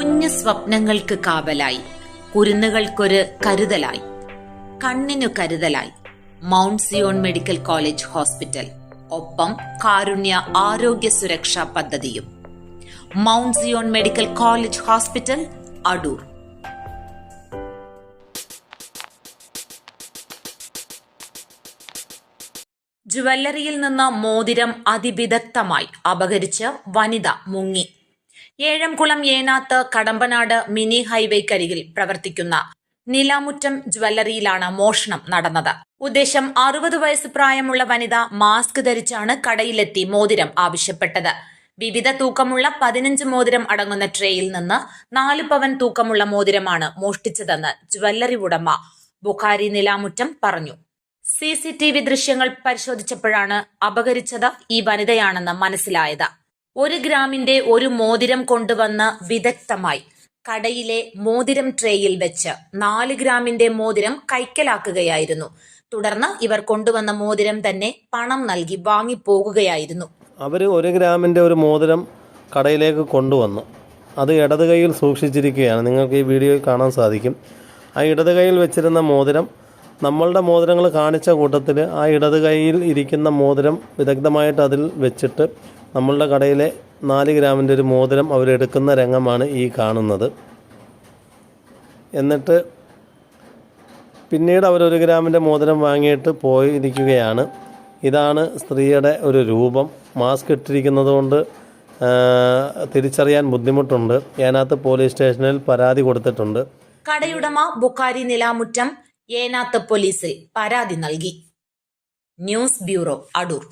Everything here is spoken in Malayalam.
കുഞ്ഞു സ്വപ്നങ്ങൾക്ക് കാവലായി. കുരുന്നുകൾക്കൊരു കരുതലായി. കണ്ണിനു കരുതലായി. Mount Zion medical college hospital. ഒപ്പം കാരുണ്യ ആരോഗ്യ സുരക്ഷാ പദ്ധതിയും. Mount Zion medical college hospital Adoor. ജുവല്ലറിയിൽ നിന്ന് മോതിരം അതിവിദഗ്ധമായി അപഹരിച്ച് വനിത മുങ്ങി. ഏഴംകുളം ഏനാത്ത് കടമ്പനാട് മിനി ഹൈവേക്കരികിൽ പ്രവർത്തിക്കുന്ന നിലാമുറ്റം ജ്വല്ലറിയിലാണ് മോഷണം നടന്നത്. ഉദ്ദേശം അറുപത് വയസ്സ് പ്രായമുള്ള വനിത മാസ്ക് ധരിച്ചാണ് കടയിലെത്തി മോതിരം ആവശ്യപ്പെട്ടത്. വിവിധ തൂക്കമുള്ള പതിനഞ്ച് മോതിരം അടങ്ങുന്ന ട്രേയിൽ നിന്ന് നാല് പവൻ തൂക്കമുള്ള മോതിരമാണ് മോഷ്ടിച്ചതെന്ന് ജ്വല്ലറി ഉടമ ബുഖാരി നിലാമുറ്റം പറഞ്ഞു. സി സി ടി വി ദൃശ്യങ്ങൾ പരിശോധിച്ചപ്പോഴാണ് അപകരിച്ചത് ഈ വനിതയാണെന്ന് മനസ്സിലായത്. ഒരു ഗ്രാമിന്റെ ഒരു മോതിരം കൊണ്ടുവന്ന് വിദഗ്ധമായി കടയിലെ മോതിരം ട്രേയിൽ വെച്ച് നാല് ഗ്രാമിന്റെ മോതിരം കൈക്കലാക്കുകയായിരുന്നു. തുടർന്ന് ഇവർ കൊണ്ടുവന്ന മോതിരം തന്നെ പണം നൽകി വാങ്ങിപ്പോകുകയായിരുന്നു. അവർ ഒരു ഗ്രാമിന്റെ ഒരു മോതിരം കടയിലേക്ക് കൊണ്ടുവന്നു. അത് ഇടത് കൈയിൽ സൂക്ഷിച്ചിരിക്കുകയാണ്. നിങ്ങൾക്ക് ഈ വീഡിയോയിൽ കാണാൻ സാധിക്കും. ആ ഇടത് കൈയിൽ വെച്ചിരുന്ന മോതിരം നമ്മളുടെ മോതിരങ്ങൾ കാണിച്ച കൂട്ടത്തിൽ ആ ഇടത് കൈയിൽ ഇരിക്കുന്ന മോതിരം വിദഗ്ധമായിട്ട് അതിൽ വെച്ചിട്ട് നമ്മളുടെ കടയിലെ നാല് ഗ്രാമിന്റെ ഒരു മോതിരം അവരെടുക്കുന്ന രംഗമാണ് ഈ കാണുന്നത്. എന്നിട്ട് പിന്നീട് അവരൊരു ഗ്രാമിന്റെ മോതിരം വാങ്ങിയിട്ട് പോയിരിക്കുകയാണ്. ഇതാണ് സ്ത്രീയുടെ ഒരു രൂപം. മാസ്ക് ഇട്ടിരിക്കുന്നത് കൊണ്ട് തിരിച്ചറിയാൻ ബുദ്ധിമുട്ടുണ്ട്. ഏനാത്ത് പോലീസ് സ്റ്റേഷനിൽ പരാതി കൊടുത്തിട്ടുണ്ട്. കടയുടമ ബുക്കാരി നിലാമുറ്റം ഏനാത്ത് പോലീസിൽ പരാതി നൽകി. News bureau Adoor.